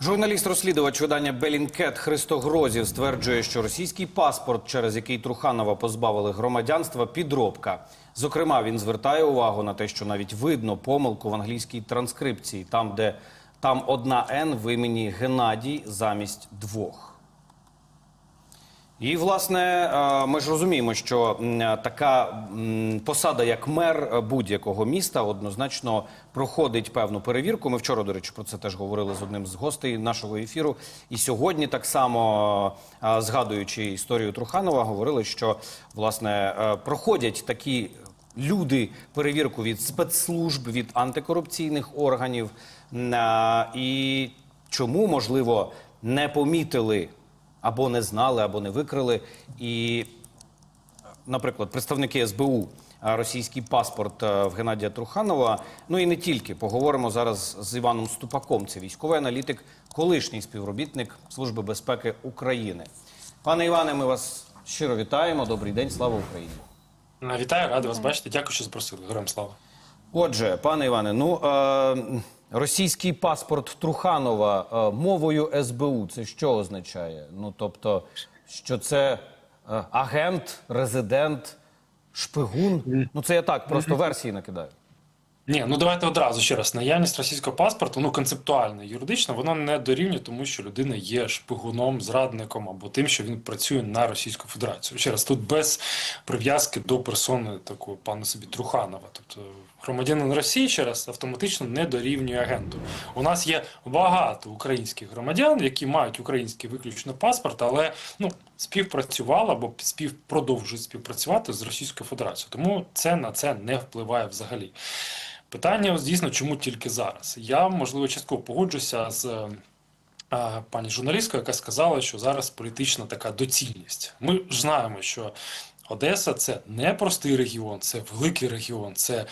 Журналіст-розслідувач видання Белінкет Христо Грозів стверджує, що російський паспорт, через який Труханова позбавили громадянства, підробка. Зокрема, він звертає увагу на те, що навіть видно помилку в англійській транскрипції, там, де там одна Н в імені Геннадій замість двох. І, власне, е, ми ж розуміємо, що така посада, як мер е, будь-якого міста, однозначно проходить певну перевірку. Ми вчора, до речі, про це теж говорили з одним з гостей нашого ефіру. І сьогодні, так само е, згадуючи історію Труханова, говорили, що власне е, проходять такі люди перевірку від спецслужб, від антикорупційних органів. І чому, можливо, не помітили або не знали, або не викрили. І, наприклад, представники СБУ російський паспорт е, в Геннадія Труханова. Ну і не тільки поговоримо зараз з Іваном Ступаком. Це військовий аналітик, колишній співробітник Служби безпеки України. Пане Іване, ми вас щиро вітаємо. Добрий день, слава Україні. Вітаю, радий вас бачити. Дякую, що запросили. Героям слава. Отже, пане Іване, ну е, російський паспорт Труханова е, мовою СБУ це що означає? Ну тобто, що це е, агент, резидент, шпигун? Ну це я так просто версії накидаю. Ні, ну давайте одразу ще раз. Наявність російського паспорту, ну концептуально, юридично, воно не дорівнює тому, що людина є шпигуном, зрадником або тим, що він працює на Російську Федерацію. Ще раз, тут без прив'язки до персони такого пана собі Труханова. Тобто громадянин Росії ще раз автоматично не дорівнює агенту. У нас є багато українських громадян, які мають український виключно паспорт, але ну співпрацювали або співпродовжують співпрацювати з Російською Федерацією. Тому це на це не впливає взагалі. Питання дійсно, чому тільки зараз? Я можливо частково погоджуся з е, пані журналісткою, яка сказала, що зараз політична така доцільність. Ми ж знаємо, що Одеса це не простий регіон, це великий регіон, це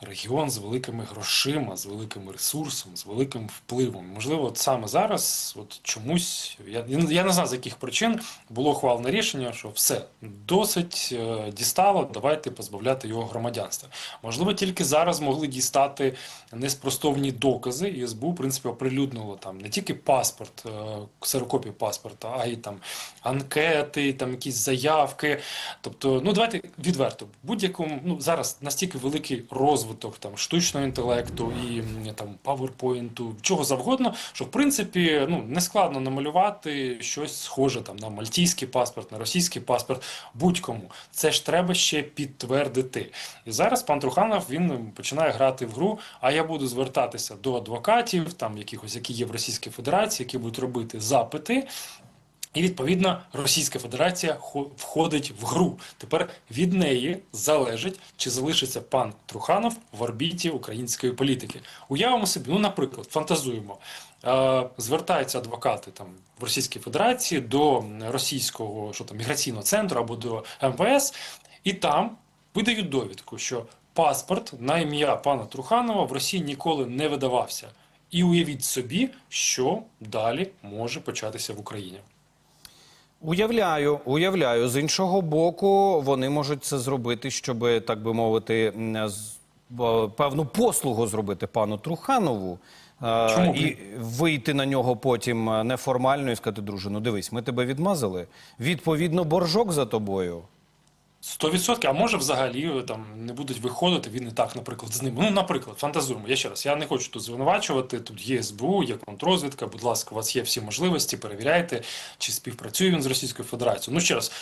регіон з великими грошима, з великим ресурсом, з великим впливом. Можливо, от саме зараз, от чомусь я, я не знаю з яких причин було ухвалене рішення, що все досить е, дістало, давайте позбавляти його громадянства. Можливо, тільки зараз могли дістати неспростовні докази, і СБУ, в принципі, оприлюднило там не тільки паспорт, е, ксерокопію паспорта, а й там анкети, там якісь заявки. Тобто, ну давайте відверто, будь-якому ну зараз настільки великий розвиток там штучного інтелекту і там паверпойнту, чого завгодно, що в принципі ну не складно намалювати щось схоже там на мальтійський паспорт, на російський паспорт, будь-кому. Це ж треба ще підтвердити. І зараз пан Труханов він починає грати в гру. А я буду звертатися до адвокатів, там якихось, які є в Російській Федерації, які будуть робити запити. І відповідно Російська Федерація входить в гру. Тепер від неї залежить, чи залишиться пан Труханов в орбіті української політики. Уявимо собі, ну, наприклад, фантазуємо. Е, звертаються адвокати там в Російській Федерації до російського що там міграційного центру або до МВС, і там видають довідку, що паспорт на ім'я пана Труханова в Росії ніколи не видавався. І уявіть собі, що далі може початися в Україні. Уявляю, уявляю. З іншого боку, вони можуть це зробити, щоб, так би мовити, певну послугу зробити пану Труханову. Чому і вийти на нього потім е, неформально і сказати, друже, ну дивись, ми тебе відмазали. Відповідно, боржок за тобою. 100%, а може взагалі е, там не будуть виходити, він і так, наприклад, з ними. Ну, наприклад, фантазуємо. Я ще раз, я не хочу тут звинувачувати. Тут є СБУ, є контрозвідка. Будь ласка, у вас є всі можливості, перевіряйте, чи співпрацює він з Російською Федерацією. Ну ще раз,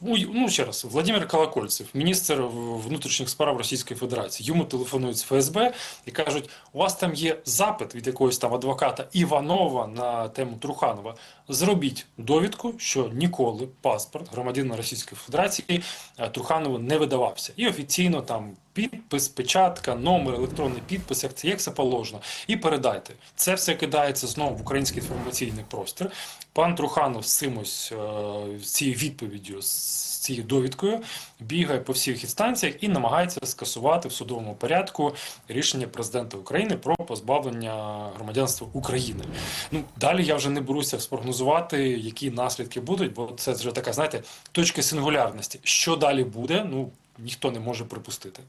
ну ще раз, Владимир Колокольцев, міністр внутрішніх справ Російської Федерації. Йому телефонують з ФСБ і кажуть: у вас там є запит від якогось там адвоката Іванова на тему Труханова. Зробіть довідку, що ніколи паспорт громадянина Російської Федерації е, Труханову не видавався. І офіційно там підпис, печатка, номер, електронний підпис, як це як це положено. І передайте. Це все кидається знову в український інформаційний простір. Пан Труханов з цим е, цією відповіддю, з цією довідкою бігає по всіх інстанціях і намагається скасувати в судовому порядку рішення президента України про позбавлення громадянства України. Ну далі я вже не беруся спрогнозувати, які наслідки будуть, бо це вже така, знаєте, точка сингулярності. Що далі буде? Ну ніхто не може припустити.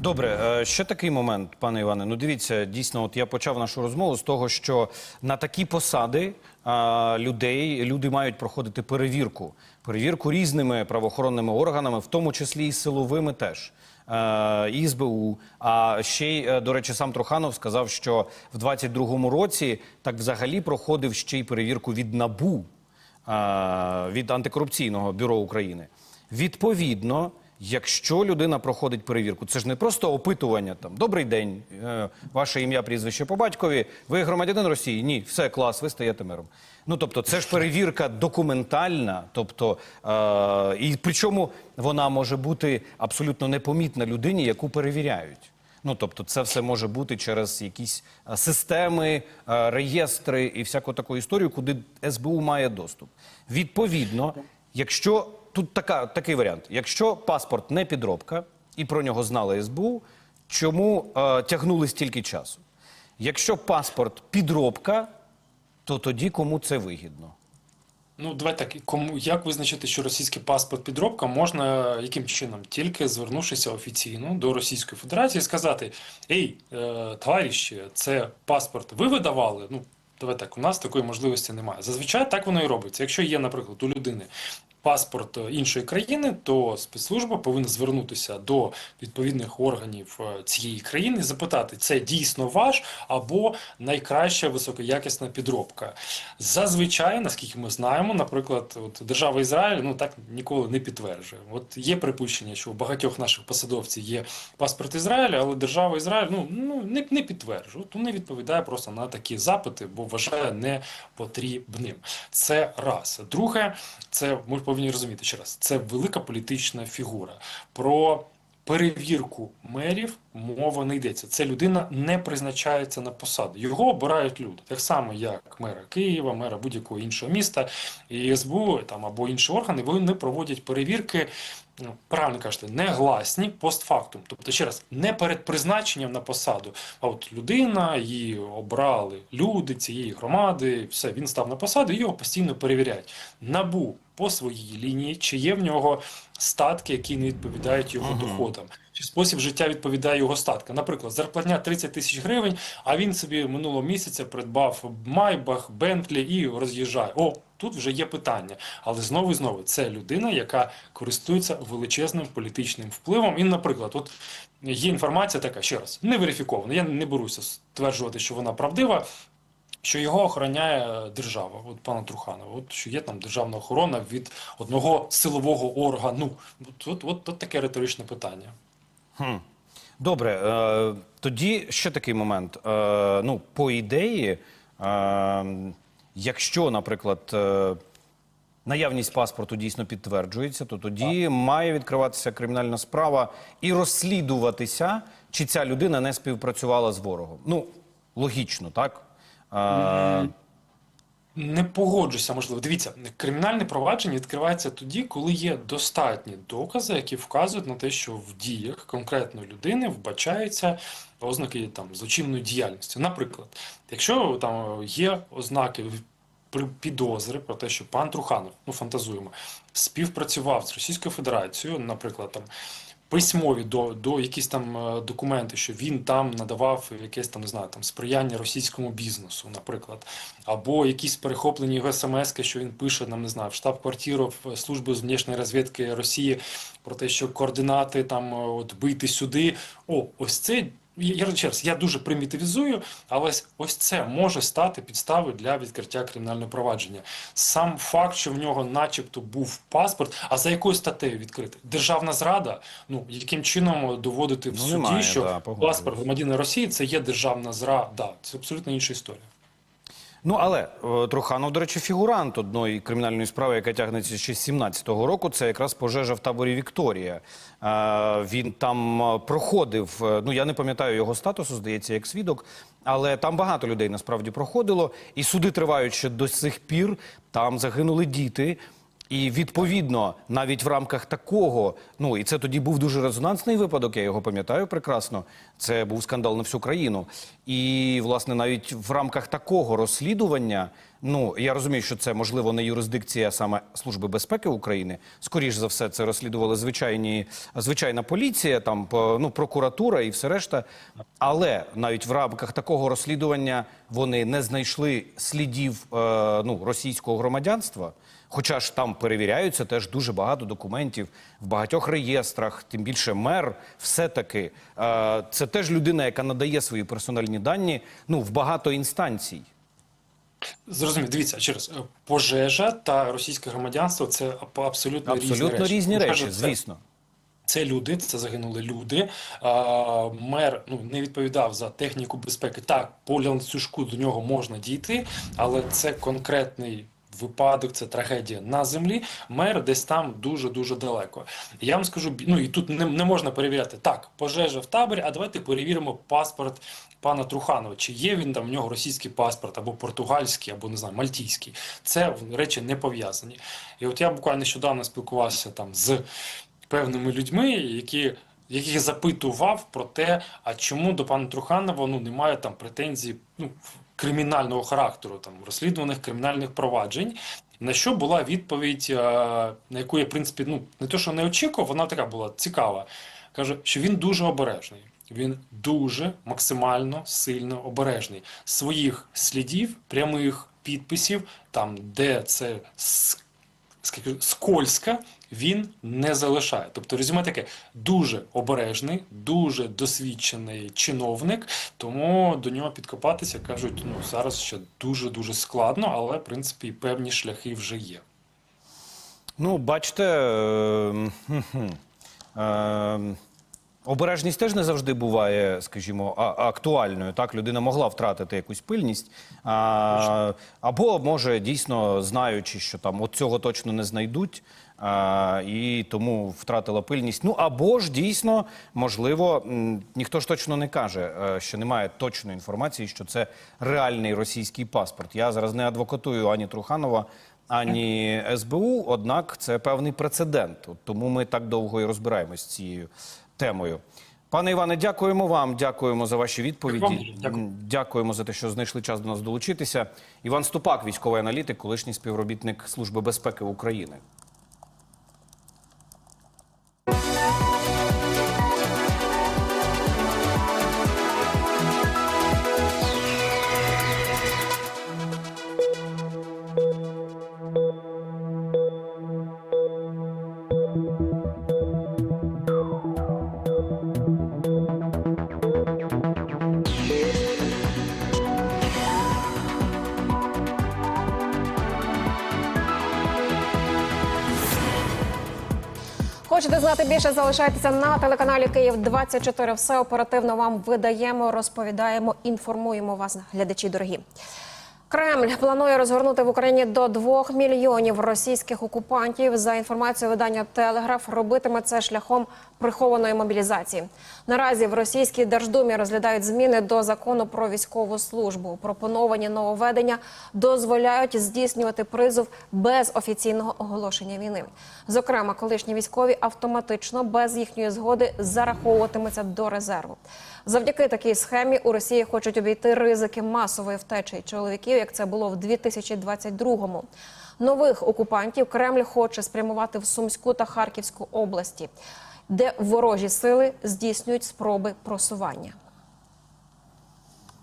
Добре, е, ще такий момент, пане Іване. Ну дивіться, дійсно, от я почав нашу розмову з того, що на такі посади а, людей люди мають проходити перевірку. Перевірку різними правоохоронними органами, в тому числі і силовими теж. Е, і. А ще й, е, до речі, сам Труханов сказав, що в 22-му році так взагалі проходив ще й перевірку від НАБУ, е, від антикорупційного бюро України. Відповідно, якщо людина проходить перевірку, це ж не просто опитування там Добрий день, е, ваше ім'я, прізвище по батькові. Ви громадянин Росії? Ні, все клас, ви стаєте мером. Ну тобто, це ж перевірка документальна, тобто е, і причому вона може бути абсолютно непомітна людині, яку перевіряють. Ну тобто, це все може бути через якісь е, системи, е, реєстри і всяку таку історію, куди СБУ має доступ. Відповідно, якщо тут така, такий варіант, якщо паспорт не підробка і про нього знали СБУ, чому е, тягнули стільки часу? Якщо паспорт підробка, то тоді кому це вигідно? Ну, давай так, кому як визначити, що російський паспорт підробка можна яким чином? Тільки звернувшися офіційно до Російської Федерації і сказати: Ей, е, товариші, це паспорт ви видавали? Ну, давай так, у нас такої можливості немає. Зазвичай так воно і робиться. Якщо є, наприклад, у людини паспорт е, іншої країни, то спецслужба повинна звернутися до відповідних органів е, цієї країни запитати, це дійсно ваш або найкраща високоякісна підробка. Зазвичай, наскільки ми знаємо, наприклад, от держава Ізраїль ну так ніколи не підтверджує. От є припущення, що у багатьох наших посадовців є паспорт Ізраїля, але держава Ізраїль ну, ну не, не підтверджує. От не відповідає просто на такі запити, бо вважає не потрібним. Це раз. Друге, це ми повинні розуміти ще раз. Це велика політична фігура. Про перевірку мерів мова не йдеться. Це людина не призначається на посаду. Його обирають люди, так само як мера Києва, мера будь-якого іншого міста, і СБУ там або інші органи. Вони проводять перевірки. ну, Правильно кажете, негласні постфактум. Тобто, ще раз, не перед призначенням на посаду, а от людина, її обрали люди цієї громади, все, він став на посаду, і його постійно перевіряють. Набу по своїй лінії, чи є в нього статки, які не відповідають його доходам, чи спосіб життя відповідає його статкам. Наприклад, зарплатня 30 тисяч гривень, а він собі минулого місяця придбав Майбах, Бентлі і роз'їжджає. О, тут вже є питання. Але знову і знову це людина, яка користується величезним політичним впливом. І, наприклад, от є інформація така, ще раз, не верифікована. Я не беруся стверджувати, що вона правдива. Що його охороняє держава, от пана Труханова, от що є там державна охорона від одного силового органу. От, от, от, от таке риторичне питання. Добре, е, тоді ще такий момент. Е, ну, по ідеї, е, якщо, наприклад, е, наявність паспорту дійсно підтверджується, то тоді має відкриватися кримінальна справа і розслідуватися, чи ця людина не співпрацювала з ворогом. Ну, логічно, так? Е, Не погоджуся, можливо. Дивіться, кримінальне провадження відкривається тоді, коли є достатні докази, які вказують на те, що в діях конкретної людини вбачаються ознаки там злочинної діяльності. Наприклад, якщо там є ознаки підозри про те, що пан Труханов, ну фантазуємо, співпрацював з Російською Федерацією, наприклад, там. Письмові до, до якісь там е, документи, що він там надавав якесь там не знаю там сприяння російському бізнесу, наприклад, або якісь перехоплені його смски, що він пише нам не знаю в штаб-квартиру в службу з внешньої розвідки Росії про те, що координати там е, от бити сюди. О, ось це. Я, раз, я дуже примітивізую, але ось це може стати підставою для відкриття кримінального провадження. Сам факт, що в нього, начебто, був паспорт, а за якою статтею відкрити? Державна зрада. Ну яким чином доводити в Ну, суді, немає, що да, паспорт громадянина Росії це є державна зрада. Це абсолютно інша історія. Ну, але е, Труханов, до речі, фігурант одної кримінальної справи, яка тягнеться ще з 17-го року, це якраз пожежа в таборі Вікторія. Е, Він там е, проходив, ну я не пам'ятаю його статусу, здається, як свідок, але там багато людей насправді проходило, і суди тривають ще до сих пір. Там загинули діти. І відповідно, навіть в рамках такого, ну і це тоді був дуже резонансний випадок, я його пам'ятаю прекрасно. Це був скандал на всю країну. І, власне, навіть в рамках такого розслідування, ну я розумію, що це можливо не юрисдикція саме Служби безпеки України. Скоріш за все, це розслідували звичайні звичайна поліція, там ну, прокуратура і все решта. Але навіть в рамках такого розслідування вони не знайшли слідів е, ну, російського громадянства. Хоча ж там перевіряються теж дуже багато документів в багатьох реєстрах, тим більше мер, все-таки е, це теж людина, яка надає свої персональні дані ну, в багато інстанцій. Зрозуміло, дивіться, ще раз, пожежа та російське громадянство це абсолютно, Абсолютно різні речі. різні речі, це- звісно. Це люди, це загинули люди. А, мер ну не відповідав за техніку безпеки. Так, по ланцюжку до нього можна дійти, але це конкретний випадок, це трагедія на землі. Мер десь там дуже дуже далеко. Я вам скажу, ну і тут не, не можна перевіряти. Так, пожежа в таборі. А давайте перевіримо паспорт пана Труханова. Чи є він там в нього російський паспорт або португальський, або не знаю, мальтійський. Це речі не пов'язані. І от я буквально нещодавно спілкувався там з певними людьми, які. Яких запитував про те, а чому до пана Труханова ну немає там претензій ну, кримінального характеру, там розслідуваних кримінальних проваджень. На що була відповідь, е, на яку я, в принципі, ну не то, що не очікував, вона така була цікава. Каже, що він дуже обережний. Він дуже максимально сильно обережний. Своїх слідів, прямих підписів, там, де це скользка, він не залишає. Тобто резюме таке дуже обережний, дуже досвідчений чиновник, тому до нього підкопатися кажуть, ну зараз ще дуже дуже складно, але в принципі певні шляхи вже є. Ну, бачите, е, хм-хм, е, обережність теж не завжди буває, скажімо, актуальною. Так, людина могла втратити якусь пильність, а, або може дійсно знаючи, що там от цього точно не знайдуть. А, і тому втратила пильність. Ну або ж дійсно, можливо, ніхто ж точно не каже, е, що немає точної інформації, що це реальний російський паспорт. Я зараз не адвокатую ані Труханова, ані СБУ, однак це певний прецедент. Тому ми так довго і розбираємось з цією темою. Пане Іване, дякуємо вам. Дякуємо за ваші відповіді. Дякую. Дякуємо за те, що знайшли час до нас долучитися. Іван Ступак, військовий аналітик, колишній співробітник Служби безпеки України. Хочете знати більше? Залишайтеся на телеканалі Київ 24 Все оперативно вам видаємо, розповідаємо, інформуємо вас, глядачі дорогі. Кремль планує розгорнути в Україні до 2 мільйонів російських окупантів. За інформацією видання Телеграф, робитиме це шляхом прихованої мобілізації. Наразі в російській держдумі розглядають зміни до закону про військову службу. Пропоновані нововведення дозволяють здійснювати призов без офіційного оголошення війни. Зокрема, колишні військові автоматично без їхньої згоди зараховуватимуться до резерву. Завдяки такій схемі у Росії хочуть обійти ризики масової втечі чоловіків, як це було в 2022-му. Нових окупантів Кремль хоче спрямувати в Сумську та Харківську області, де ворожі сили здійснюють спроби просування.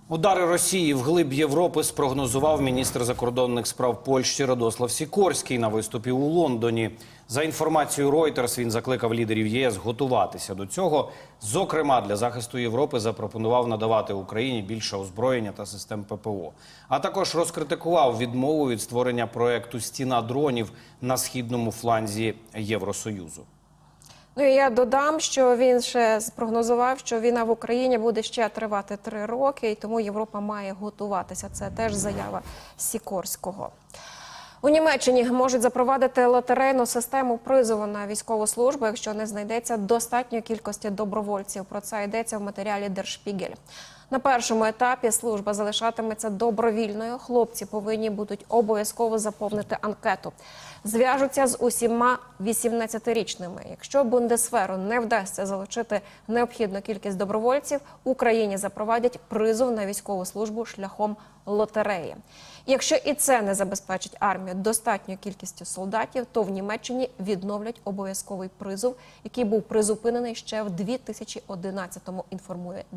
Удари Росії в глиб Європи спрогнозував міністр закордонних справ Польщі Радослав Сікорський на виступі у Лондоні. За інформацією Reuters, він закликав лідерів ЄС готуватися до цього. Зокрема, для захисту Європи запропонував надавати Україні більше озброєння та систем ППО. А також розкритикував відмову від створення проекту Стіна дронів на східному фланзі Євросоюзу. Ну і я додам, що він ще спрогнозував, що війна в Україні буде ще тривати три роки, і тому Європа має готуватися. Це теж заява Сікорського. У Німеччині можуть запровадити лотерейну систему призову на військову службу, якщо не знайдеться достатньої кількості добровольців. Про це йдеться в матеріалі Держпігель. На першому етапі служба залишатиметься добровільною. Хлопці повинні будуть обов'язково заповнити анкету. Зв'яжуться з усіма 18-річними. Якщо Бундесферу не вдасться залучити необхідну кількість добровольців, Україні запровадять призов на військову службу шляхом лотереї. Якщо і це не забезпечить армію достатньою кількістю солдатів, то в Німеччині відновлять обов'язковий призов, який був призупинений ще в 2011-му, інформує